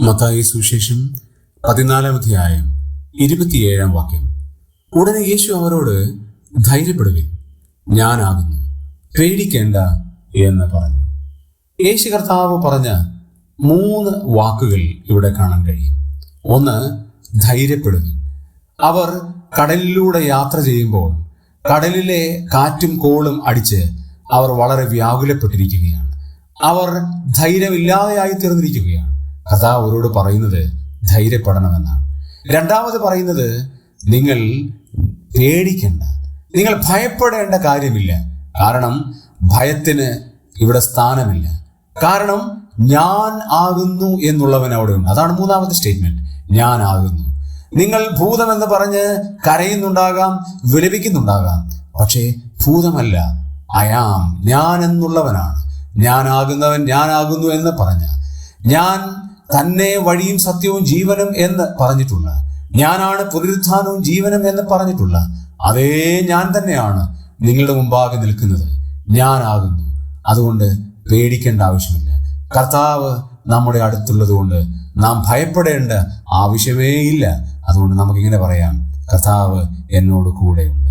മത്തായി സുവിശേഷം പതിനാലാം അധ്യായം ഇരുപത്തിയേഴാം വാക്യം. ഉടനെ യേശു അവരോട് ധൈര്യപ്പെടുവിൻ ഞാനാകുന്നു പേടിക്കേണ്ട എന്ന് പറഞ്ഞു. യേശു കർത്താവ് പറഞ്ഞ മൂന്ന് വാക്കുകൾ ഇവിടെ കാണാൻ കഴിയും. ഒന്ന് ധൈര്യപ്പെടുവിൻ. അവർ കടലിലൂടെ യാത്ര ചെയ്യുമ്പോൾ കടലിലെ കാറ്റും കോളും അടിച്ച് അവർ വളരെ വ്യാകുലപ്പെട്ടിരിക്കുകയാണ്. അവർ ധൈര്യമില്ലാതെയായി തീർന്നിരിക്കുകയാണ് കഥാ അവരോട് പറയുന്നത് ധൈര്യപ്പെടണമെന്നാണ്. രണ്ടാമത് പറയുന്നത് നിങ്ങൾ പേടിക്കണ്ട. നിങ്ങൾ ഭയപ്പെടേണ്ട കാര്യമില്ല. കാരണം ഭയത്തിന് ഇവിടെ സ്ഥാനമില്ല. കാരണം ഞാൻ ആകുന്നു എന്നുള്ളവൻ അവിടെ ഉണ്ട്. അതാണ് മൂന്നാമത്തെ സ്റ്റേറ്റ്മെന്റ് ഞാൻ ആകുന്നു. നിങ്ങൾ ഭൂതമെന്ന് പറഞ്ഞ് കരയുന്നുണ്ടാകാം വിലപിക്കുന്നുണ്ടാകാം. പക്ഷേ ഭൂതമല്ല. അയാം ഞാൻ എന്നുള്ളവനാണ്. ഞാനാകുന്നവൻ ഞാനാകുന്നു എന്ന് പറഞ്ഞ. ഞാൻ തന്നെ വഴിയും സത്യവും ജീവനും എന്ന് പറഞ്ഞിട്ടുള്ള ഞാനാണ് പുനരുത്ഥാനവും ജീവനും എന്ന് പറഞ്ഞിട്ടുള്ള അതേ ഞാൻ തന്നെയാണ് നിങ്ങളുടെ മുമ്പാകെ നിൽക്കുന്നത്. ഞാനാകുന്നു. അതുകൊണ്ട് പേടിക്കേണ്ട ആവശ്യമില്ല. കർത്താവ് നമ്മുടെ അടുത്തുള്ളത് കൊണ്ട് നാം ഭയപ്പെടേണ്ട ആവശ്യമേ ഇല്ല. അതുകൊണ്ട് നമുക്കിങ്ങനെ പറയാം കർത്താവ് എന്നോട് കൂടെയുണ്ട്.